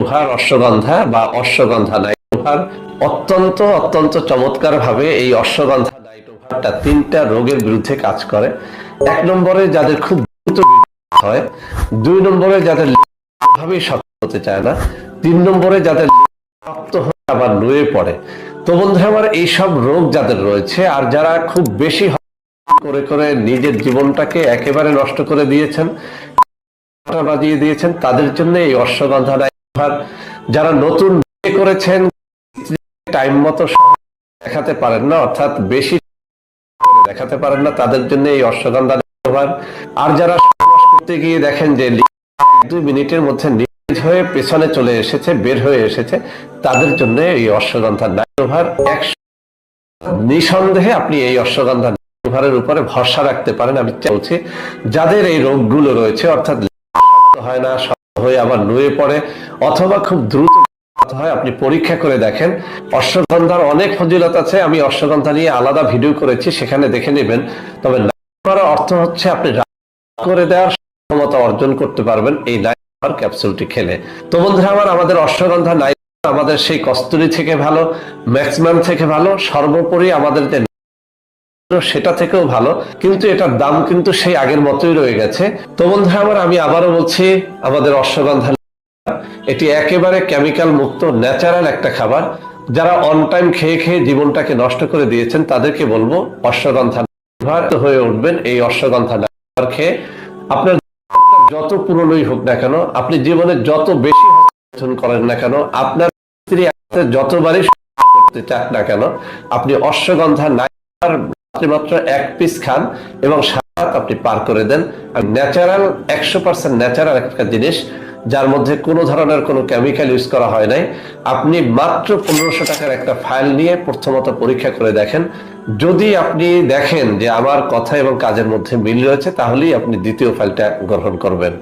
নাইট্রোভার অশ্বগন্ধা বা অশ্বগন্ধা নাইট্রোভার অত্যন্ত অত্যন্ত চমৎকার ভাবে এই অশ্বগন্ধা তিনটা রোগের বিরুদ্ধে কাজ করে। এক নম্বরে যাদের খুব দ্রুত হয়, দুই নম্বরে যাদের ভাবেই হতে চায় না, তিন নম্বরে যাদের হয়ে আবার নুয়ে পড়ে। তো আমার এইসব রোগ যাদের রয়েছে আর যারা খুব বেশি করে করে নিজের জীবনটাকে একেবারে নষ্ট করে দিয়েছেন বাজিয়ে দিয়েছেন, তাদের জন্য এই অশ্বগন্ধা যারা নতুন বিয়ে করেছেন টাইম মতো দেখাতে পারেন না, অর্থাৎ বেশি দেখাতে পারেন না, তাদের জন্য এই অশ্বগন্ধা নাইট্রোভার আর যারা করতে গিয়ে দেখেন যে দুই মিনিটের মধ্যে হয়ে পেছনে চলে এসেছে, বের হয়ে এসেছে, তাদের জন্য এই অশ্বগন্ধা নাইট্রোভার একশো নিঃসন্দেহে আপনি এই অশ্বগন্ধা নাইট্রোভারের উপরে ভরসা রাখতে পারেন। আমি বলছি, যাদের এই রোগগুলো রয়েছে, অর্থাৎ হয় না হয়ে আবার নুয়ে পড়ে, অথবা খুব দ্রুত হয়, আপনি পরীক্ষা করে দেখেন। অশ্বগন্ধার অনেক ফজিলত আছে, আমি অশ্বগন্ধা নিয়ে আলাদা ভিডিও করেছি, সেখানে দেখে নেবেন। তবে করার অর্থ হচ্ছে আপনি করে দেওয়ার ক্ষমতা অর্জন করতে পারবেন এই নাইট্রোভার ক্যাপসুলটি খেলে। তো বন্ধুরা, আমার, আমাদের অশ্বগন্ধা নাই আমাদের সেই কস্তুরি থেকে ভালো, ম্যাক্সিমাম থেকে ভালো, সর্বোপরি আমাদের যে সেটা থেকেও ভালো। কিন্তু এটার দাম কিন্তু সেই আগের মতোই রয়ে গেছে। তো বন্ধুরা আমার, আমি আবারও বলছি, আমাদের অশ্বগন্ধা এটি একেবারে কেমিক্যাল মুক্ত ন্যাচারাল একটা খাবার। যারা অন টাইম খেয়ে খেয়ে জীবনটাকে নষ্ট করে দিয়েছেন, তাদেরকে বলব, অশ্বগন্ধা হয়ে উঠবেন এই অশ্বগন্ধা খেয়ে। আপনার যত পুরনোই হোক না কেন, আপনি জীবনে যত বেশি করেন না কেন, আপনার স্ত্রী যতবারই চাক না কেন, আপনি অশ্বগন্ধা নাইবার মাত্র এক পিস খান এবং সারা রাত আপনি পার করে দেন। আর ন্যাচারাল একশো পার্সেন্ট ন্যাচারাল একটা জিনিস, যার মধ্যে কোনো ধরনের কোনো কেমিক্যাল ইউজ করা হয় নাই। আপনি মাত্র পনেরোশো টাকার একটা ফাইল নিয়ে প্রথমত পরীক্ষা করে দেখেন। যদি আপনি দেখেন যে আমার কথা এবং কাজের মধ্যে মিল রয়েছে, তাহলেই আপনি দ্বিতীয় ফাইলটা গ্রহণ করবেন।